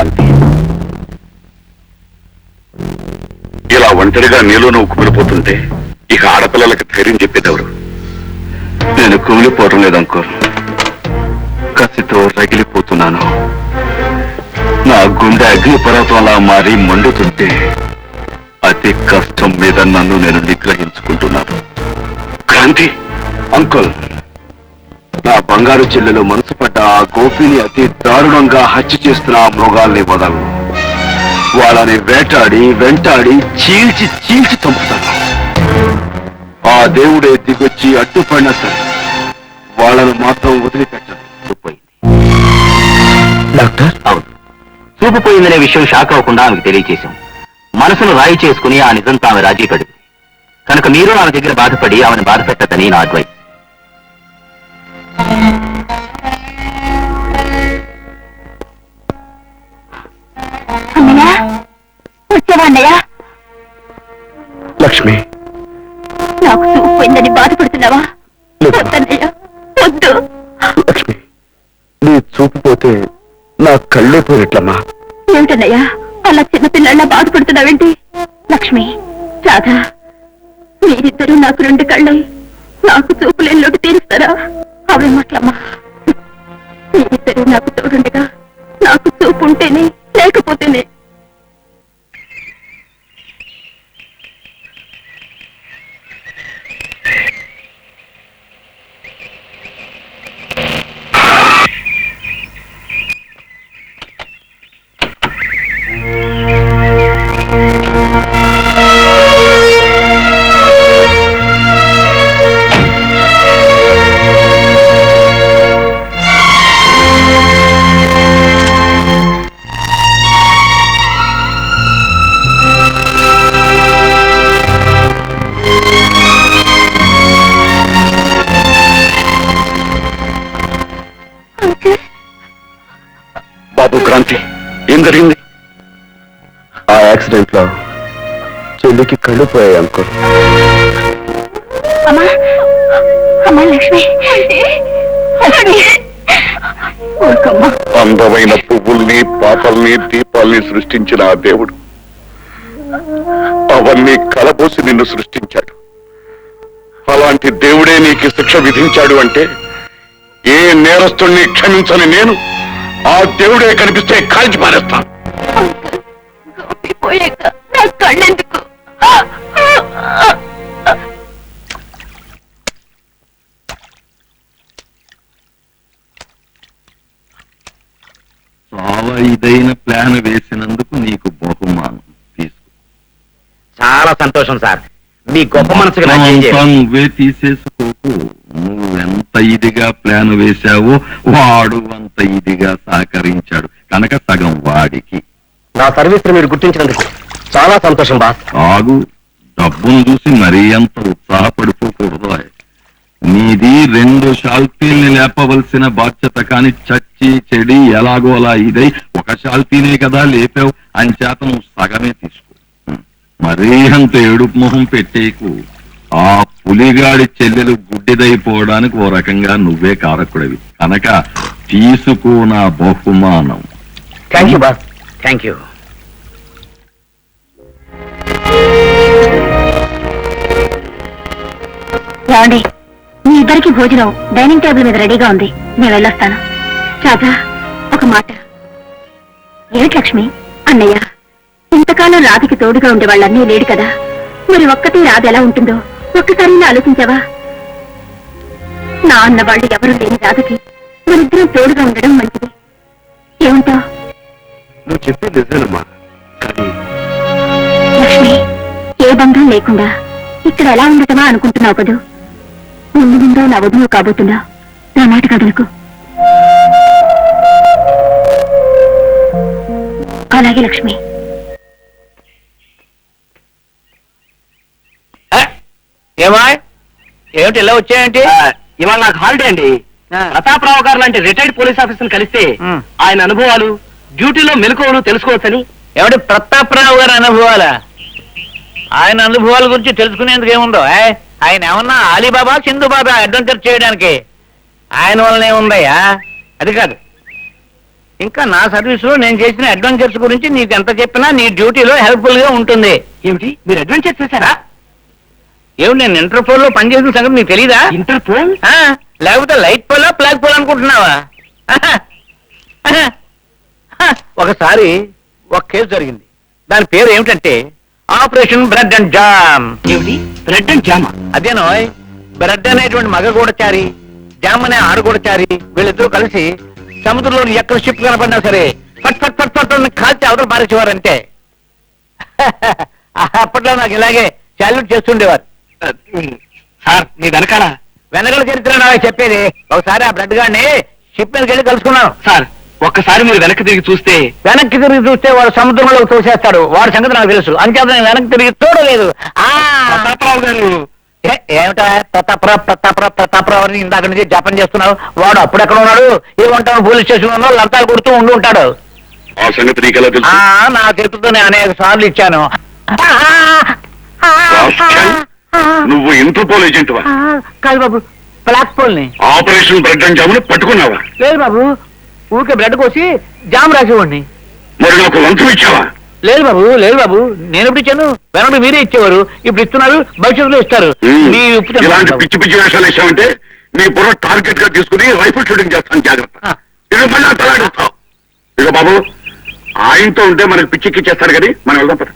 ప్రాంతి ఇలా ఒంటరిగా నీలో నువ్వు కుమిలిపోతుంటే ఇక ఆడపిల్లలకి ధైర్యం చెప్పేదెవరు? నేను కుమిలిపోవడం లేదంకోర్ కసితో రగిలిపోతున్నాను. నా గుండె అగ్నిపర్వతంలా మారి మండుతుంటే అతి కష్టం మీద నన్ను నేను నిగ్రహించుకుంటున్నాను. క్రాంతి అంకుల్. నా బంగారు చెల్లెలు మనసు పడ్డ ఆ గోపిని అతి దారుణంగా హత్య చేస్తున్న ఆ మృగాల్ని వదలను. వాళ్ళని వేటాడి వెంటాడి చీల్చి చీల్చి చంపుతాను. ఆ దేవుడే దిగొచ్చి అడ్డుపడినా సరే వాళ్ళను మాత్రం వదిలిపెట్టను. డాక్టర్? అవును. చూపు పోయిందనే విషయం షాక్ అవ్వకుండా ఆమెకు తెలియచేశాం. మనసును రాయి చేసుకుని ఆ నిజంతో ఆమె రాజీ పడింది కనుక మీరు ఆమె దగ్గర బాధపడి ఆమెను బాధ పెట్టదని నా అడ్వైస్. అన్నయ్య? లక్ష్మి. నాకు చూపు పోయిందని బాధపడుతున్నావా? లేదు. వద్దన్నయ్య వద్దు. లక్ష్మి నీ చూపు పోతే నా కళ్ళే పోయినట్లమ్మా. ఏమిటన్నయ్య అలా చిన్నపిల్లల్లా బాధపడుతున్నావేంటి? లక్ష్మి రాధా మీరిద్దరూ నాకు రెండు కళ్ళై నాకు చూపు లేనిలోకి తీరుస్తారా? అవే మాటలమ్మా మీరిద్దరూ నాకు తోడుండగా నాకు చూపు ఉంటేనే ఏం జరిగింది? ఆ యాక్సిడెంట్లో చెల్లికి కళ్ళు పోయాయి అంకుల్. అమ్మా అమ్మా లక్ష్మి. లక్ష్మి. ఊరుకోమ్మా. అందమైన పువ్వుల్ని పాపల్ని దీపాల్ని సృష్టించిన ఆ దేవుడు అవన్నీ కలబోసి నిన్ను సృష్టించాడు. అలాంటి దేవుడే నీకు శిక్ష విధించాడు అంటే ఏ నేరస్తుణ్ణి క్షమించని నేను? ఆ దేవుడే కనిపిస్తే కాల్చి పారేస్తాను. చాలా ఇదైన ప్లాన్ వేసినందుకు నీకు బహుమానం. తీసుకో. చాలా సంతోషం సార్. మీ గొప్ప మనసుకు? నువ్వే తీసేసుకోకు ఇదిగా ప్లాన్ వేశావో వాడు అంత ఇదిగా సహకరించాడు. కనుక సగం వాడికి. నా సర్వీస్ మీరు గుర్తించినందుకు చాలా సంతోషం బాస్. ఆగు. డబ్బును చూసి మరీ అంత ఉత్సాహపడిపోకూడదు నీది రెండు షాల్తీల్ని లేపవలసిన బాధ్యత కాని చచ్చి చెడి ఎలాగో అలా ఇదై ఒక షాల్తీనే కదా లేపావు. అని చేత నువ్వు సగమే తీసుకో. మరీ అంత ఏడుపు మొహం పెట్టేకు ఆ పులిగాడి చెల్లెలు గుడ్డిదైపోవడానికి ఓ రకంగా నువ్వే కారకుడివి కనుక తీసుకో నా బహుమానం. Thank you boss thank you ఏమండి మీ ఇద్దరికి భోజనం డైనింగ్ టేబుల్ మీద రెడీగా ఉంది. నేను వెళ్ళొస్తాను. రాధా ఒక మాట. ఏమిటి లక్ష్మి? అన్నయ్య ఇంతకాలం రాధకి తోడుగా ఉండే వాళ్ళన్నీ లేడు కదా. మరి ఒక్కతే రాధ ఎలా ఉంటుందో? ఒక్కసారి ఆలోచించావా? నా అన్న వాళ్ళు ఎవరు లేని రాధకి మరిద్దరం తోడుగా ఉండడం మంచిది. ఏమంటావు? నువ్వు చెప్పేది నిజమేనమ్మా. కానీ లక్ష్మి ఏ బంధం లేకుండా ఇక్కడ ఎలా ఉండటమా అనుకుంటున్నావు కదూ? ముందు ముందు నా వధువు కాబోతున్నా. నా మాట కదలకు. అలాగే లక్ష్మి. ఏమా? ఏమిటి ఇలా వచ్చాయంటే? ఇవాళ నాకు హాలిడే అండి. ప్రతాపరావు గారు లాంటి రిటైర్డ్ పోలీస్ ఆఫీసర్ కలిస్తే. ఆయన అనుభవాలు డ్యూటీలో మెలకువలు తెలుసుకోవచ్చని. ఏమిటి ప్రతాపరావు గారి అనుభవాలా? ఆయన అనుభవాల గురించి తెలుసుకునేందుకు ఏముందో? ఆయన ఏమన్నా అలీబాబా సింధు బాబా అడ్వెంచర్ చేయడానికి ఆయన వల్లనే ఉందయ్యా? అది కాదు. ఇంకా నా సర్వీస్లో నేను చేసిన అడ్వెంచర్స్ గురించి నీకు ఎంత చెప్పినా నీ డ్యూటీలో హెల్ప్ఫుల్గా ఉంటుంది. ఏమిటి? మీరు అడ్వెంచర్ చేశారా? ఏమిటి నేను ఇంటర్పోల్లో పనిచేసిన సంగతి నీకు తెలీదా? ఇంటర్పోల్ లేకపోతే లైట్ పోలా ప్లాగ్ పోల్ అనుకుంటున్నావా? ఒకసారి ఒక కేసు జరిగింది. దాని పేరు ఏమిటంటే ఆపరేషన్ బ్రెడ్ అండ్ జామ్. ఏమిటి? బ్రెడ్ అండ్ జామా? అదేనో బ్రెడ్ అనేటువంటి మగ గూడచారి జామ్ అనే ఆడగూడచారి వీళ్ళిద్దరూ కలిసి సముద్రంలో ఎక్కడ షిప్ కనపడినా సరే పట్ పట్ పట్ పట్ కాల్చి అవతల పారేసేవారంటే. అప్పట్లో నాకు ఇలాగే సాల్యూట్ చేస్తుండేవారు. సార్ మీ వెనకాల. వెనకల చరిత్ర చెప్పేది. ఒకసారి ఆ బ్రెడ్ గాడిని షిప్ మీదకి వెళ్ళి కలుసుకున్నాను. సార్ ఒక్కసారి మీరు వెనక్కి తిరిగి చూస్తే వెనక్కి తిరిగి చూస్తే వాడు సముద్రంలో తోసేస్తాడు. వాడి సంగతి నాకు తెలుసు. అంచేత నేను వెనక్కి తిరిగి చూడలేదు. ప్రతాపరావు గారు. ఏమిటా? ప్రతాపరా ప్రతాపరా ప్రతాపరావు అని ఇందాక నుంచి జపం చేస్తున్నావు. వాడు అప్పుడెక్కడ ఉన్నాడు? ఏమంటాడు పోలీస్ స్టేషన్లో లంతాలు కొడుతూ ఉండి ఉంటాడు. ఆ సంగతి నీకెలా ఆ తెలుసు నా చేతులతో నేను అనేక సార్లు ఇచ్చాను. నువ్వు ఇంటర్పోల్ ఏజెంట్ వా కాదు బాబు బ్లాక్ పోల్ని ఆపరేషన్ బ్రెడ్ అండ్ జామును పట్టుకున్నావా? లేదు బాబు ఊరికే బ్లడ్ కోసి జామ్ రాసేవాడిని. మరి నాకు లంచం ఇచ్చావా? లేదు బాబు లేదు బాబు నేను ఎప్పుడు ఇచ్చాను? వెనక మీరే ఇచ్చేవారు. ఇప్పుడు ఇస్తున్నారు భవిష్యత్తులో ఇస్తారు. మీ ఉప్పు ఇలాంటి. పిచ్చి పిచ్చి వేషాలు వేసామంటే నీ బుర్ర టార్గెట్గా తీసుకుని రైఫిల్ షూటింగ్ చేస్తాను జాగ్రత్త. ఇక మళ్ళీ తలాడుతావు ఇక బాబు ఆయనతో ఉంటే మనకి పిచ్చిక్కి చేస్తారు కానీ మనం వెళ్దాం పద.